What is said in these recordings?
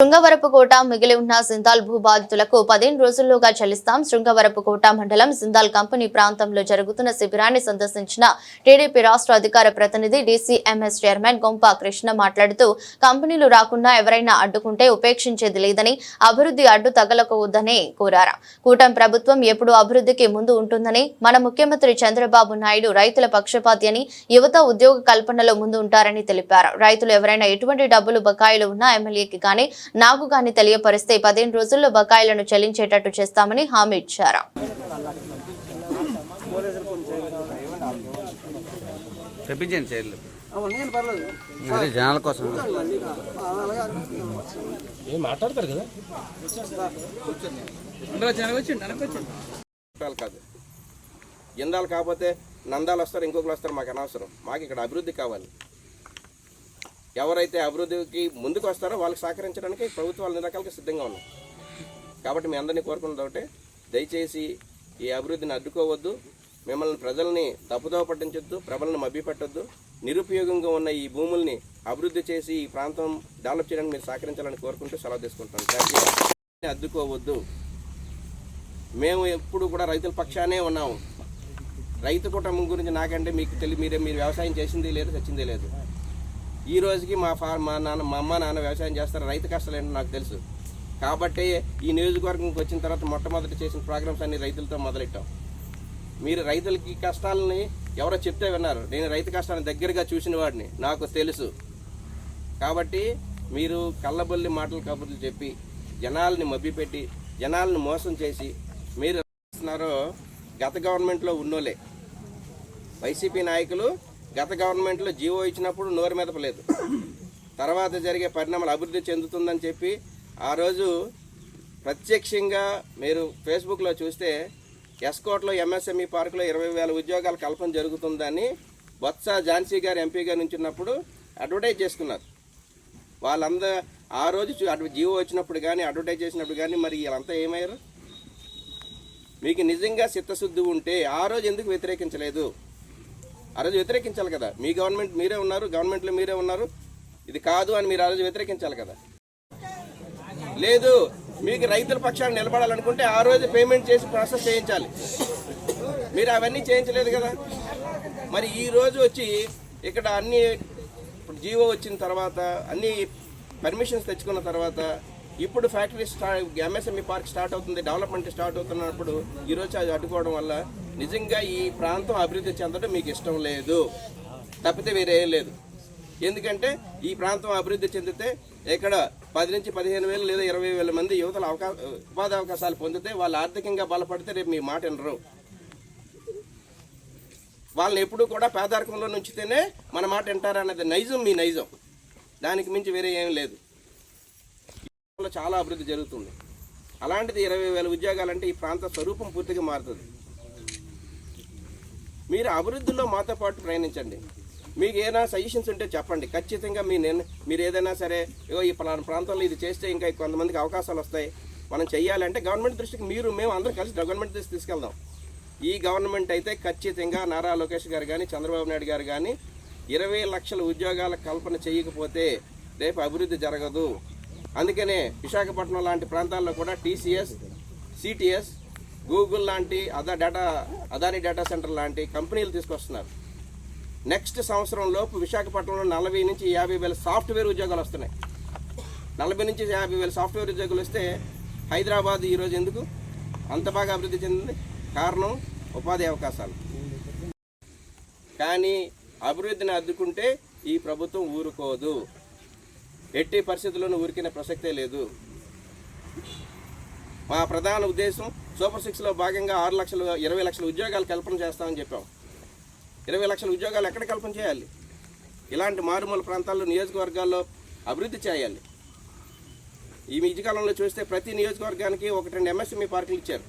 శృంగవరపుకోట మిగిలి ఉన్న సింధాల్ భూ బాధితులకు పదిహేను రోజుల్లోగా చెల్లిస్తాం. శృంగవరపుకోట మండలం సింధాల్ కంపెనీ ప్రాంతంలో జరుగుతున్న శిబిరాన్ని సందర్శించిన టీడీపీ రాష్ట్ర అధికార ప్రతినిధి డీసీఎంఎస్ చైర్మన్ గొంప కృష్ణ మాట్లాడుతూ కంపెనీలు రాకుండా ఎవరైనా అడ్డుకుంటే ఉపేక్షించేది లేదని అభివృద్ధి అడ్డు తగలకూడదని కోరారు. కూటమి ప్రభుత్వం ఎప్పుడు అభివృద్ధికి ముందు ఉంటుందని మన ముఖ్యమంత్రి చంద్రబాబు నాయుడు రైతుల పక్షపాతి అని యువత ఉద్యోగ కల్పనలో ముందు ఉంటారని తెలిపారు. రైతులు ఎవరైనా ఎటువంటి డబ్బులు బకాయిలు ఉన్నా ఎమ్మెల్యేకి గానీ నాకు గాని తెలియపరిస్తే పదిహేను రోజుల్లో బకాయిలను చెల్లించేటట్టు చేస్తామని హామీ ఇచ్చారు. తెప్పించండి చైర్లు. నేను పర్లేదు. అది జనాల కోసం. ఏం మాట్లాడతారు కదా? కాదు. ఇందాలు కాకపోతే నందాలు వస్తారు ఇంకొకరు వస్తారు మాకు అనవసరం. మాకు ఇక్కడ అభివృద్ధి కావాలి. ఎవరైతే అభివృద్ధికి ముందుకు వస్తారో వాళ్ళకి సహకరించడానికి ప్రభుత్వాలు అన్ని రకాలుగా సిద్ధంగా ఉన్నాయి కాబట్టి మీ అందరినీ కోరుకున్నది ఒకటే దయచేసి ఈ అభివృద్ధిని అడ్డుకోవద్దు మిమ్మల్ని ప్రజల్ని తప్పుదోవ పట్టించొద్దు ప్రజలను మభ్యపెట్టొద్దు నిరుపయోగంగా ఉన్న ఈ భూముల్ని అభివృద్ధి చేసి ఈ ప్రాంతం డెవలప్ చేయడానికి మీరు సహకరించాలని కోరుకుంటూ సెలవు తీసుకుంటాను థ్యాంక్ యూ. అడ్డుకోవద్దు. మేము ఎప్పుడు కూడా రైతుల పక్షానే ఉన్నాము. రైతు కుటుంబం గురించి నాకంటే మీకు తెలియ మీరే మీరు వ్యవసాయం చేసింది లేదు తెచ్చింది లేదు. ఈ రోజుకి మా ఫా మా నాన్న మా అమ్మ నాన్న వ్యవసాయం చేస్తారు. రైతు కష్టాలు ఏంటో నాకు తెలుసు. కాబట్టి ఈ నియోజకవర్గంకి వచ్చిన తర్వాత మొట్టమొదటి చేసిన ప్రోగ్రామ్స్ అన్ని రైతులతో మొదలెట్టాం. మీరు రైతులకి కష్టాలని ఎవరో చెప్తే విన్నారు. నేను రైతు కష్టాలను దగ్గరగా చూసిన వాడిని. నాకు తెలుసు. కాబట్టి మీరు కళ్ళబొల్లి మాటలు కబుర్లు చెప్పి జనాల్ని మభ్యపెట్టి జనాలను మోసం చేసి మీరు గత గవర్నమెంట్లో ఉన్నోలే వైసీపీ నాయకులు గత గవర్నమెంట్లో జీవో ఇచ్చినప్పుడు నోరు మెదపలేదు. తర్వాత జరిగే పరిణామాలు అభివృద్ధి చెందుతుందని చెప్పి ఆ రోజు ప్రత్యక్షంగా మీరు ఫేస్బుక్లో చూస్తే ఎస్కోట్లో ఎంఎస్ఎంఈ పార్కులో ఇరవై వేల ఉద్యోగాల కల్పన జరుగుతుందని బొత్స ఝాన్సీ గారు ఎంపీ గారు నుంచున్నప్పుడు అడ్వర్టైజ్ చేసుకున్నారు. వాళ్ళందరూ ఆ రోజు చూ- అటు జీవో వచ్చినప్పుడు కానీ అడ్వర్టైజ్ చేసినప్పుడు కానీ మరి వీళ్ళంతా ఏమయ్యారు? మీకు నిజంగా చిత్తశుద్ధి ఉంటే ఆ రోజు ఎందుకు వ్యతిరేకించలేదు? ఆ రోజు వ్యతిరేకించాలి కదా. మీ గవర్నమెంట్ మీరే ఉన్నారు గవర్నమెంట్లో మీరే ఉన్నారు. ఇది కాదు అని మీరు ఆ రోజు వ్యతిరేకించాలి కదా. లేదు మీకు రైతుల పక్షాన్ని నిలబడాలనుకుంటే ఆ రోజు పేమెంట్ చేసి ప్రాసెస్ చేయించాలి. మీరు అవన్నీ చేయించలేదు కదా. మరి ఈ రోజు వచ్చి ఇక్కడ అన్ని ఇప్పుడు జీవో వచ్చిన తర్వాత అన్ని పర్మిషన్స్ తెచ్చుకున్న తర్వాత ఇప్పుడు factory start MSME park start అవుతుంది డెవలప్మెంట్ స్టార్ట్ అవుతున్నప్పుడు ఈరోజు అది అడ్డుకోవడం వల్ల నిజంగా ఈ ప్రాంతం అభివృద్ధి చెందడం మీకు ఇష్టం లేదు. తప్పితే వేరే లేదు. ఎందుకంటే ఈ ప్రాంతం అభివృద్ధి చెందితే ఇక్కడ పది నుంచి పదిహేను వేలు లేదా ఇరవై వేల మంది యువతల అవకాశ ఉపాధి అవకాశాలు పొందితే వాళ్ళు ఆర్థికంగా బలపడితే రేపు మీ మాట వినరు. వాళ్ళని ఎప్పుడూ కూడా పేదరికంలో నుంచితేనే మన మాట వింటారు నైజం మీ నైజం. దానికి మించి వేరే ఏం లేదు. చాలా అభివృద్ధి జరుగుతుంది. అలాంటిది ఇరవై వేల ఉద్యోగాలంటే ఈ ప్రాంత స్వరూపం పూర్తిగా మారుతుంది. మీరు అభివృద్ధిలో మాతో పాటు ప్రయాణించండి. మీకు ఏదైనా సజెషన్స్ ఉంటే చెప్పండి. ఖచ్చితంగా మీ నేను మీరు ఏదైనా సరే ఇగో ఈ పలానా ప్రాంతంలో ఇది చేస్తే ఇంకా కొంతమందికి అవకాశాలు వస్తాయి. మనం చేయాలంటే గవర్నమెంట్ దృష్టికి మీరు మేము అందరం కలిసి గవర్నమెంట్ దృష్టి తీసుకెళ్దాం. ఈ గవర్నమెంట్ అయితే ఖచ్చితంగా నారా లోకేష్ గారు కానీ చంద్రబాబు నాయుడు గారు కానీ ఇరవై లక్షల ఉద్యోగాల కల్పన చేయకపోతే రేపు అభివృద్ధి జరగదు. అందుకనే విశాఖపట్నం లాంటి ప్రాంతాల్లో కూడా టీసీఎస్ సిటిఎస్ గూగుల్ లాంటి అదా డేటా అదాని డేటా సెంటర్ లాంటి కంపెనీలు తీసుకొస్తున్నారు. నెక్స్ట్ సంవత్సరం లోపు విశాఖపట్నంలో నలభై నుంచి యాభై వేల సాఫ్ట్వేర్ ఉద్యోగాలు వస్తున్నాయి. నలభై నుంచి యాభై వేల సాఫ్ట్వేర్ ఉద్యోగాలు వస్తే హైదరాబాద్ ఈరోజు ఎందుకు? అంత బాగా అభివృద్ధి చెందింది. కారణం ఉపాధి అవకాశాలు. కానీ అభివృద్ధిని అద్దుకుంటే ఈ ప్రభుత్వం ఊరుకోదు. ఎట్టి పరిస్థితుల్లోనూ ఊరికిన ప్రసక్తే లేదు. మా ప్రధాన ఉద్దేశం సూపర్ సిక్స్లో భాగంగా ఆరు లక్షలు ఇరవై లక్షల ఉద్యోగాలు కల్పన చేస్తామని చెప్పాం. ఇరవై లక్షల ఉద్యోగాలు ఎక్కడ కల్పన చేయాలి? ఇలాంటి మారుమూల ప్రాంతాల్లో నియోజకవర్గాల్లో అభివృద్ధి చేయాలి. ఈ మధ్యకాలంలో చూస్తే ప్రతి నియోజకవర్గానికి ఒకటి రెండు ఎంఎస్ఎంఈ పార్కులు ఇచ్చారు.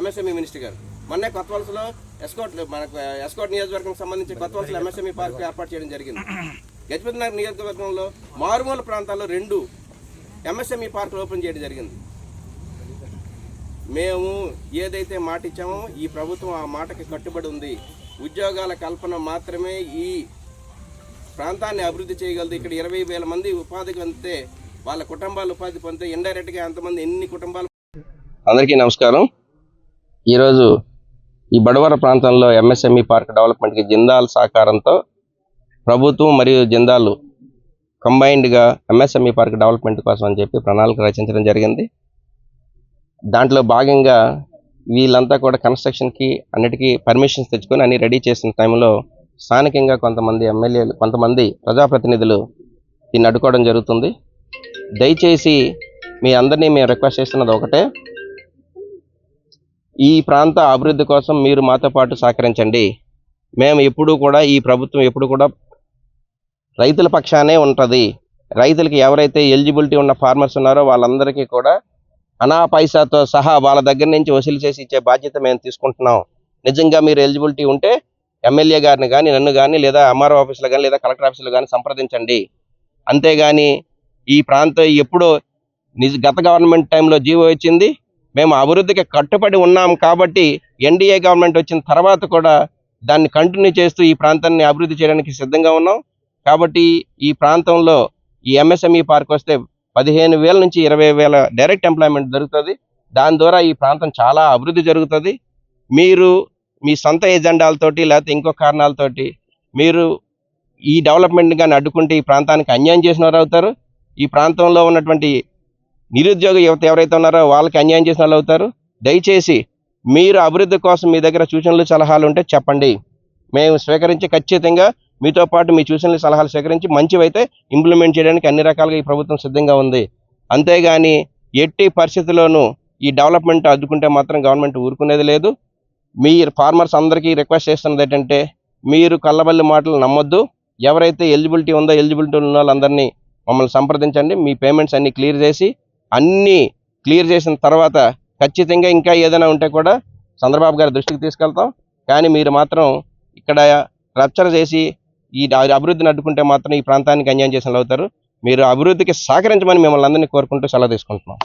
ఎంఎస్ఎంఈ మినిస్టర్ గారు. మొన్నే కొత్త వలసలో ఎస్కోట్ మనకు ఎస్కోట్ నియోజకవర్గం సంబంధించి కొత్త వలసలో ఎంఎస్ఎంఈ పార్క్ ఏర్పాటు చేయడం జరిగింది. గజపతి నగర్ నియోజకవర్గంలో మారుమూల ప్రాంతాల్లో రెండు ఎంఎస్ఎంఈ పార్కులు ఓపెన్ చేయడం జరిగింది. మేము ఏదైతే మాట ఇచ్చామో ఈ ప్రభుత్వం ఆ మాటకి కట్టుబడి ఉంది. ఉద్యోగాల కల్పన మాత్రమే ఈ ప్రాంతాన్ని అభివృద్ధి చేయగలదు. ఇక్కడ ఇరవై వేల మంది ఉపాధి పొందితే వాళ్ళ కుటుంబాలు ఉపాధి పొందితే ఇండైరెక్ట్గా ఎంతమంది ఎన్ని కుటుంబాలు అందరికీ నమస్కారం. ఈరోజు ఈ బడవర ప్రాంతంలో ఎంఎస్ఎంఈ పార్క్ డెవలప్మెంట్కి జిందాల్ సహకారంతో ప్రభుత్వం మరియు జిందాలు కంబైన్డ్గా ఎంఎస్ఎంఈ పార్క్ డెవలప్మెంట్ కోసం అని చెప్పి ప్రణాళిక రచించడం జరిగింది. దాంట్లో భాగంగా వీళ్ళంతా కూడా కన్స్ట్రక్షన్కి అన్నిటికీ పర్మిషన్స్ తెచ్చుకొని అన్ని రెడీ చేసిన టైంలో స్థానికంగా కొంతమంది ఎమ్మెల్యేలు కొంతమంది ప్రజాప్రతినిధులు దీన్ని అడ్డుకోవడం జరుగుతుంది. దయచేసి మీ అందరినీ మేము రిక్వెస్ట్ చేస్తున్నది ఒకటే. ఈ ప్రాంత అభివృద్ధి కోసం మీరు మాతో పాటు సహకరించండి. మేము ఎప్పుడూ కూడా ఈ ప్రభుత్వం ఎప్పుడు కూడా రైతుల పక్షానే ఉంటుంది. రైతులకి ఎవరైతే ఎలిజిబిలిటీ ఉన్న ఫార్మర్స్ ఉన్నారో వాళ్ళందరికీ కూడా అనా పైసాతో సహా వాళ్ళ దగ్గర నుంచి వసూలు చేసి ఇచ్చే బాధ్యత మేము తీసుకుంటున్నాం. నిజంగా మీరు ఎలిజిబిలిటీ ఉంటే ఎమ్మెల్యే గారిని కానీ నన్ను కానీ లేదా ఎంఆర్ఓ ఆఫీసులో కానీ లేదా కలెక్టర్ ఆఫీసులో కానీ సంప్రదించండి. అంతేగాని ఈ ప్రాంతం ఎప్పుడో నిజ గత గవర్నమెంట్ టైంలో జీవో వచ్చింది మేము అభివృద్ధికి కట్టుబడి ఉన్నాం కాబట్టి ఎన్డీఏ గవర్నమెంట్ వచ్చిన తర్వాత కూడా దాన్ని కంటిన్యూ చేస్తూ ఈ ప్రాంతాన్ని అభివృద్ధి చేయడానికి సిద్ధంగా ఉన్నాం. కాబట్టి ఈ ప్రాంతంలో ఈ ఎంఎస్ఎంఈ పార్క్ వస్తే పదిహేను వేల నుంచి ఇరవై వేల డైరెక్ట్ ఎంప్లాయ్మెంట్ దొరుకుతుంది. దాని ద్వారా ఈ ప్రాంతం చాలా అభివృద్ధి జరుగుతుంది. మీరు మీ సొంత ఎజెండాలతోటి లేకపోతే ఇంకో కారణాలతోటి మీరు ఈ డెవలప్మెంట్ కానీ అడ్డుకుంటే ఈ ప్రాంతానికి అన్యాయం చేసిన వారు అవుతారు. ఈ ప్రాంతంలో ఉన్నటువంటి నిరుద్యోగ యువత ఎవరైతే ఉన్నారో వాళ్ళకి అన్యాయం చేసిన వాళ్ళు అవుతారు. దయచేసి మీరు అభివృద్ధి కోసం మీ దగ్గర సూచనలు సలహాలు ఉంటే చెప్పండి. మేము స్వీకరించి ఖచ్చితంగా మీతో పాటు మీ సూచనలు సలహాలు సేకరించి మంచివైతే ఇంప్లిమెంట్ చేయడానికి అన్ని రకాలుగా ఈ ప్రభుత్వం సిద్ధంగా ఉంది. అంతేగాని ఎట్టి పరిస్థితుల్లోనూ ఈ డెవలప్మెంట్ అడ్డుకుంటే మాత్రం గవర్నమెంట్ ఊరుకునేది లేదు. మీ ఫార్మర్స్ అందరికీ రిక్వెస్ట్ చేస్తున్నది ఏంటంటే మీరు కళ్ళబల్లి మాటలు నమ్మొద్దు. ఎవరైతే ఎలిజిబిలిటీ ఉందో ఎలిజిబిలిటీ ఉన్న వాళ్ళందరినీ మమ్మల్ని సంప్రదించండి. మీ పేమెంట్స్ అన్నీ క్లియర్ చేసి అన్నీ క్లియర్ చేసిన తర్వాత ఖచ్చితంగా ఇంకా ఏదైనా ఉంటే కూడా చంద్రబాబు గారి దృష్టికి తీసుకెళ్తాం. కానీ మీరు మాత్రం ఇక్కడ రప్చర్ చేసి ఈ అభివృద్ధిని అడ్డుకుంటే మాత్రం ఈ ప్రాంతానికి అన్యాయం చేసిన అవుతారు. మీరు అభివృద్ధికి సహకరించమని మిమ్మల్ని అందరినీ కోరుకుంటూ సెలవు తీసుకుంటున్నాం.